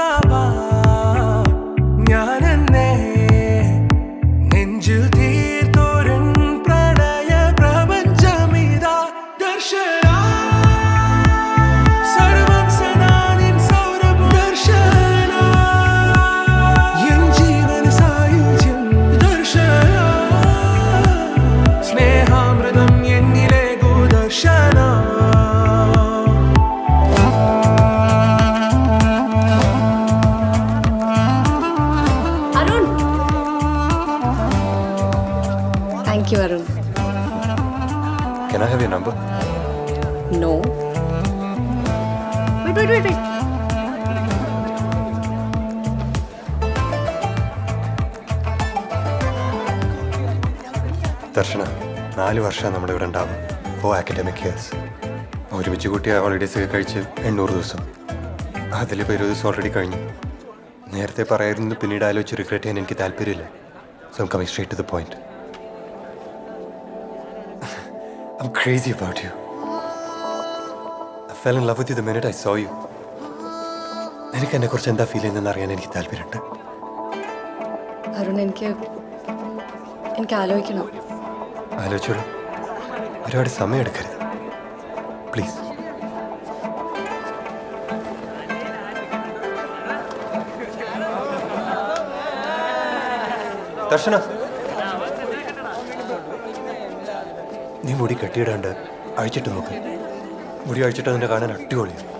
carnaval. Can I have your number? No. Wait, wait, wait, wait. ദർശന നാല് വർഷം നമ്മുടെ ഇവിടെ ഉണ്ടാവും. ഓ അക്കാഡമിക് ഇയേഴ്സ് ഒരുമിച്ച് കൂട്ടിയ ഹോളിഡേസ് ഒക്കെ കഴിച്ച് എണ്ണൂറ് ദിവസം. അതിലിപ്പോൾ ഇരുപത് ദിവസം ഓൾറെഡി കഴിഞ്ഞു. നേരത്തെ പറയായിരുന്നു പിന്നീട് ആലോചിച്ച് റിഗ്രറ്റ് ചെയ്യാൻ എനിക്ക് താല്പര്യമില്ല. So coming straight to the point I'm crazy about you. I fell in love with you the minute I saw you. നിനക്ക് എന്നെ കുറിച്ച് എന്താ ഫീൽ ചെയ്യുന്നതെന്ന് അറിയാൻ എനിക്ക് താല്പര്യമുണ്ട്. അരുൺ എനിക്ക് എനിക്ക് ആലോചിക്കണം. ആലോചിച്ചോളൂ. ഒരുപാട് സമയം എടുക്കരുത്. പ്ലീസ് ദർശന. നീ മുടി കെട്ടിയിടാണ്ട് അഴിച്ചിട്ട് നോക്ക്. മുടി അഴിച്ചിട്ട് അതിന്റെ കാണാൻ അടിപൊളിയാണ്